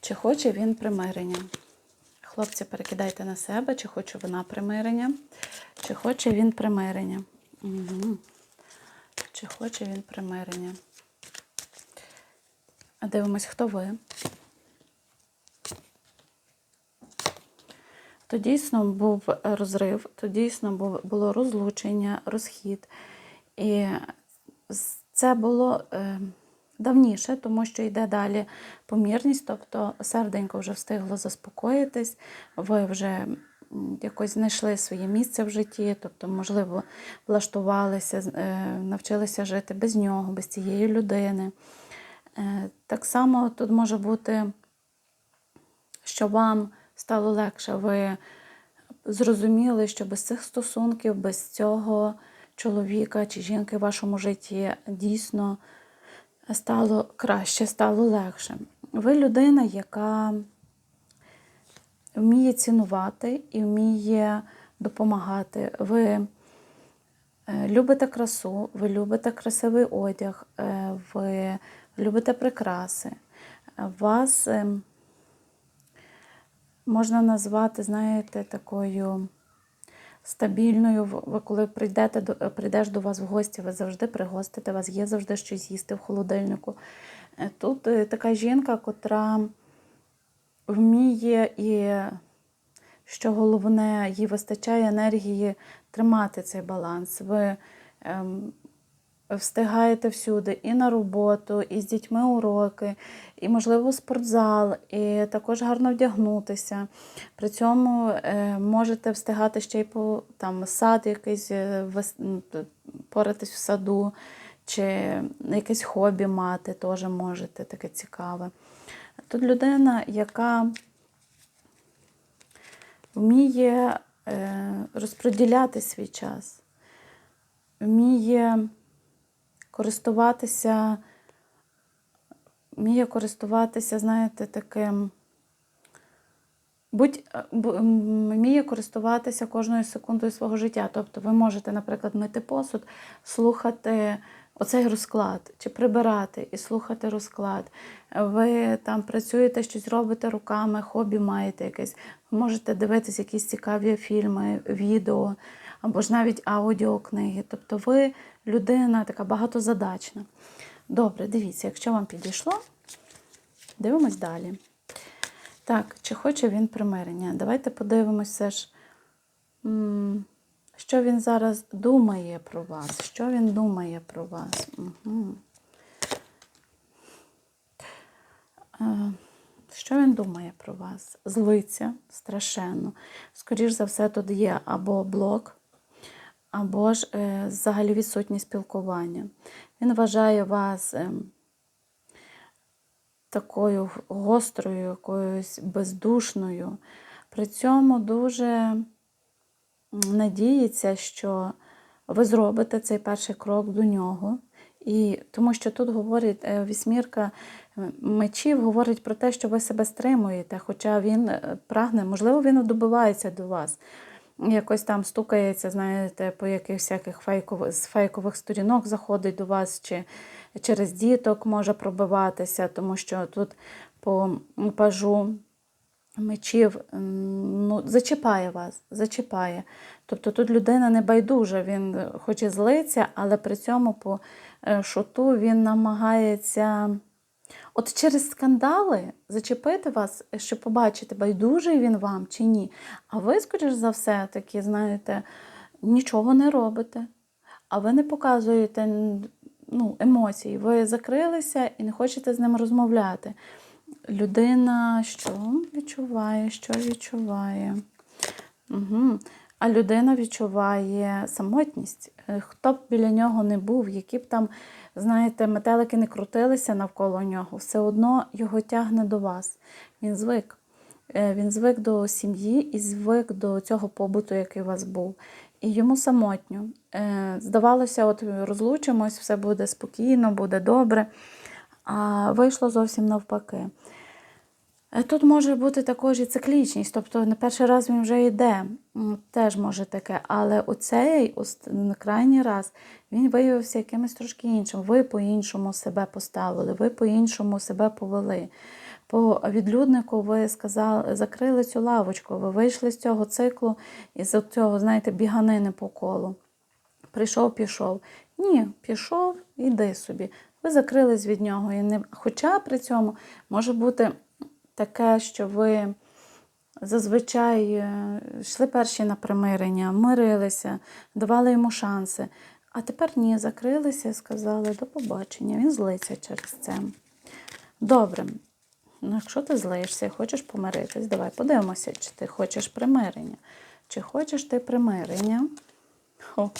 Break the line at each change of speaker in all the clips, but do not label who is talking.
Чи хоче він примирення? Хлопці, перекидайте на себе, чи хоче вона примирення, чи хоче він примирення. Угу. Чи хоче він примирення? А дивимось, хто ви. То дійсно був розрив, то дійсно було розлучення, розхід. І це було е, давніше, тому що йде далі помірність, тобто серденько вже встигло заспокоїтись, ви вже якось знайшли своє місце в житті, тобто, можливо, влаштувалися, е, навчилися жити без нього, без цієї людини. Е, Так само тут може бути що вам стало легше, ви зрозуміли, що без цих стосунків, без цього чоловіка чи жінки в вашому житті дійсно стало краще, стало легше. Ви людина, яка вміє цінувати і вміє допомагати. Ви е, любите красу, ви любите красивий одяг, е, ви любите прикраси. Вас ем, можна назвати, знаєте, такою стабільною. Ви коли прийдете до, прийдеш до вас в гості, ви завжди пригостите, вас є завжди щось їсти в холодильнику. Е, Тут е, така жінка, котра вміє і, що головне, їй вистачає енергії тримати цей баланс. Ви ем, встигаєте всюди і на роботу, і з дітьми уроки, і, можливо, спортзал, і також гарно вдягнутися. При цьому е, можете встигати ще й по там, сад якийсь е, поратись в саду, чи якесь хобі мати, теж можете таке цікаве. Тут людина, яка вміє е, розподіляти свій час, вміє користуватися, вміє користуватися, знаєте, таким. Будь бу- вміє користуватися кожною секундою свого життя. Тобто ви можете, наприклад, мити посуд, слухати оцей розклад, чи прибирати і слухати розклад. Ви там працюєте, щось робите руками, хобі маєте якесь. Можете дивитися якісь цікаві фільми, відео або ж навіть аудіокниги. Тобто ви людина така багатозадачна. Добре, дивіться, якщо вам підійшло, дивимось далі. Так, чи хоче він примирення? Давайте подивимося все ж, що він зараз думає про вас. Що він думає про вас? Угу. Що він думає про вас? Злиться страшенно. Скоріш за все, тут є або блок, або ж е, взагалі відсутнє спілкування. Він вважає вас. ем, такою гострою, якоюсь бездушною. При цьому дуже надіється, що ви зробите цей перший крок до нього. І тому що тут говорить е, вісьмірка е, мечів, говорить про те, що ви себе стримуєте, хоча він е, прагне, можливо, він добивається до вас. Якось там стукається, знаєте, по якихось всяких фейкових, з фейкових сторінок заходить до вас, чи через діток може пробиватися, тому що тут по пажу мечів ну, зачіпає вас, зачіпає. Тобто тут людина не байдужа, він хоч і злиться, але при цьому по е, шуту він намагається. От через скандали зачепити вас, щоб побачити, байдужий він вам чи ні. А ви, скоріш за все, таки, знаєте, нічого не робите, а ви не показуєте ну, емоцій. Ви закрилися і не хочете з ним розмовляти. Людина що відчуває, що відчуває? Угу. А людина відчуває самотність. Е, Хто б біля нього не був, які б там, знаєте, метелики не крутилися навколо нього, все одно його тягне до вас. Він звик. Е, Він звик до сім'ї і звик до цього побуту, який у вас був. І йому самотньо. Е, Здавалося, от розлучимось, все буде спокійно, буде добре. А вийшло зовсім навпаки. Е, Тут може бути також і циклічність, тобто на перший раз він вже йде, теж може таке. Але оцей крайній раз він виявився якимось трошки іншим. Ви по-іншому себе поставили, ви по-іншому себе повели. по відлюднику ви сказали, закрили цю лавочку, ви вийшли з цього циклу і з цього, знаєте, біганини по колу. Прийшов, пішов. Ні, пішов, іди собі. Ви закрились від нього. І не... Хоча при цьому може бути таке, що ви зазвичай е, йшли перші на примирення, мирилися, давали йому шанси. А тепер ні, закрилися і сказали до побачення. Він злиться через це. Добре. Ну, якщо ти злишся і хочеш помиритись, давай подивимося, чи ти хочеш примирення. Чи хочеш ти примирення? О.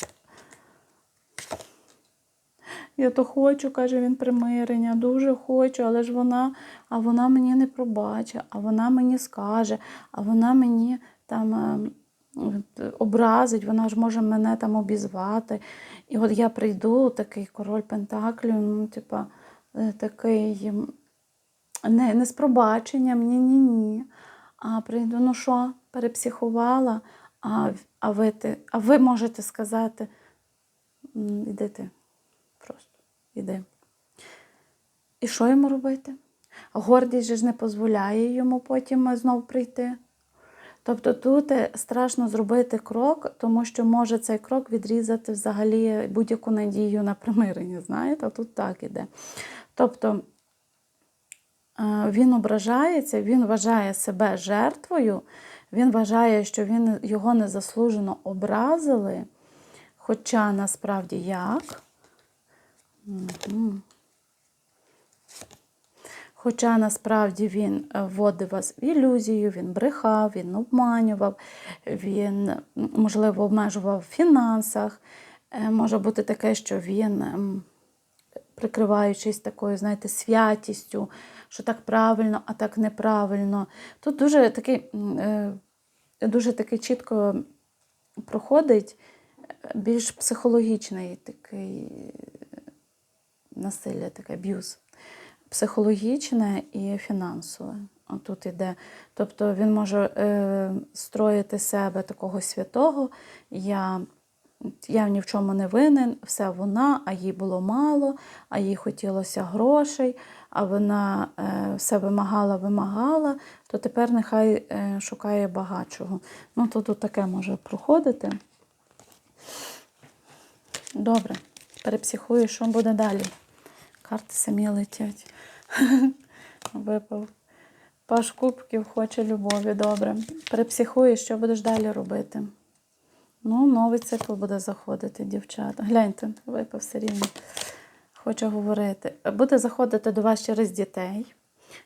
Я то хочу, каже він, примирення, дуже хочу, але ж вона, а вона мені не пробачить, а вона мені скаже, а вона мені там е, образить, вона ж може мене там обізвати. І от я прийду, такий король Пентаклів, ну, типа, е, такий не, не з пробаченням, ні-ні-ні. А прийду, ну що, перепсихувала, а, а, ви, а ви можете сказати, «М, іди ти. Іди. І що йому робити? Гордість ж не дозволяє йому потім знов прийти. Тобто тут е, страшно зробити крок, тому що може цей крок відрізати взагалі будь-яку надію на примирення. Знаєте, тут так іде. Тобто е, він ображається, він вважає себе жертвою, він вважає, що він, його незаслужено образили. Хоча насправді як? Хоча насправді він е, вводив вас в ілюзію, він брехав, він обманював, він, можливо, обмежував в фінансах. Е, Може бути таке, що він, ем, прикриваючись такою, знаєте, святістю, що так правильно, а так неправильно. Тут дуже такий, е, дуже таки чітко проходить більш психологічний такий насилля, таке аб'юз. Психологічне і фінансове. Тут іде. Тобто він може е, строїти себе такого святого. Я, я ні в чому не винен, все вона, а їй було мало, а їй хотілося грошей, а вона е, все вимагала, вимагала, то тепер нехай е, шукає багатшого. Ну, то тут таке може проходити. Добре, перепсихую, що буде далі. Карти самі летять. Випав. Паш кубків хоче любові, добре. Перепсихує, що будеш далі робити. Ну, новий цикл буде заходити, дівчата. Гляньте, випав все рівно. Хоче говорити. Буде заходити до вас через дітей,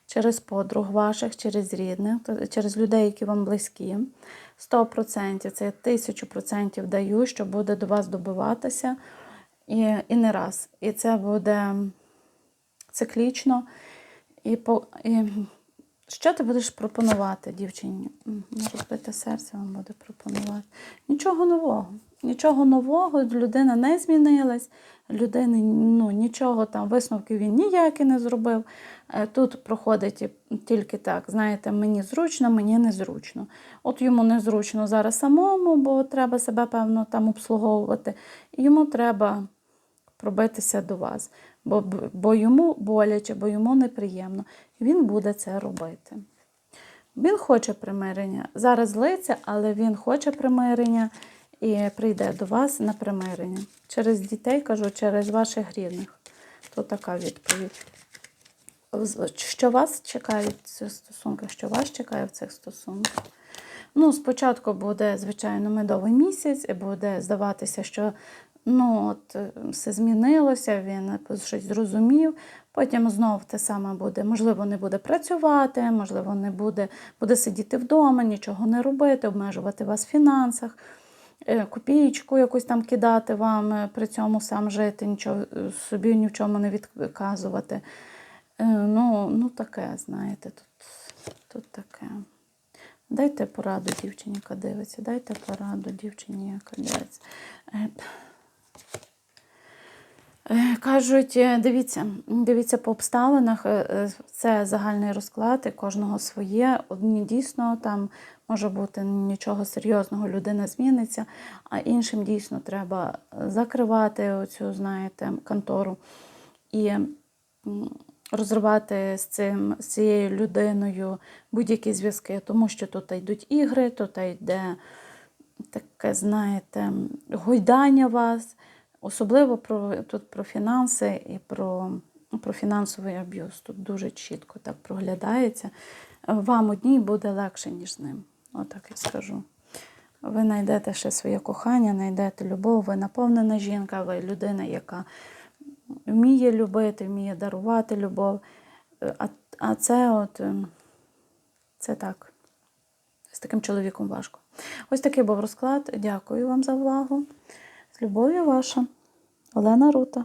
через подруг ваших, через рідних, через людей, які вам близькі. 100%, це я тисячу процентів даю, що буде до вас добиватися. І, і не раз. І це буде циклічно. І, по, і що ти будеш пропонувати дівчині? Розбите серце вам буде пропонувати. Нічого нового. Нічого нового, людина не змінилась, людини ну, нічого там, висновків він ніякі не зробив. Е, Тут проходить тільки так, знаєте, мені зручно, мені незручно. От йому незручно зараз самому, бо треба себе, певно, там обслуговувати. Йому треба пробитися до вас, бо, бо йому боляче, бо йому неприємно. І він буде це робити. Він хоче примирення. Зараз злиться, але він хоче примирення і прийде до вас на примирення. Через дітей, кажу, через ваших рідних. То така відповідь. Що вас чекає в цих стосунках? Що вас чекає в цих стосунках? Ну, спочатку буде, звичайно, медовий місяць, і буде здаватися, що ну, от, е, все змінилося, він щось зрозумів. Потім знов те саме буде. Можливо, не буде працювати, можливо, не буде, буде сидіти вдома, нічого не робити, обмежувати вас в фінансах, е, копієчку якусь там кидати вам, е, при цьому сам жити, нічого собі ні в чому не відказувати. Ну, ну таке, знаєте, тут, тут таке. Дайте пораду дівчині, яка дивиться. Дайте пораду дівчині, яка дивиться. Е, Кажуть, е, дивіться, дивіться по обставинах, е, це загальний розклад, і кожного своє. Одні дійсно там може бути нічого серйозного, людина зміниться, а іншим дійсно треба закривати оцю, знаєте, контору. І розривати з цим з цією людиною будь-які зв'язки, тому що тут йдуть ігри, тут йде таке, знаєте, гойдання вас, особливо про, тут про фінанси і про, про фінансовий аб'юз. Тут дуже чітко так проглядається. Вам одній буде легше, ніж з ним. Отак я скажу. Ви знайдете ще своє кохання, знайдете любов, ви наповнена жінка, ви людина, яка вміє любити, вміє дарувати любов. А, а це от ем, це так. З таким чоловіком важко. Ось такий був розклад. Дякую вам за увагу. Любов'ю ваша Олена Рута.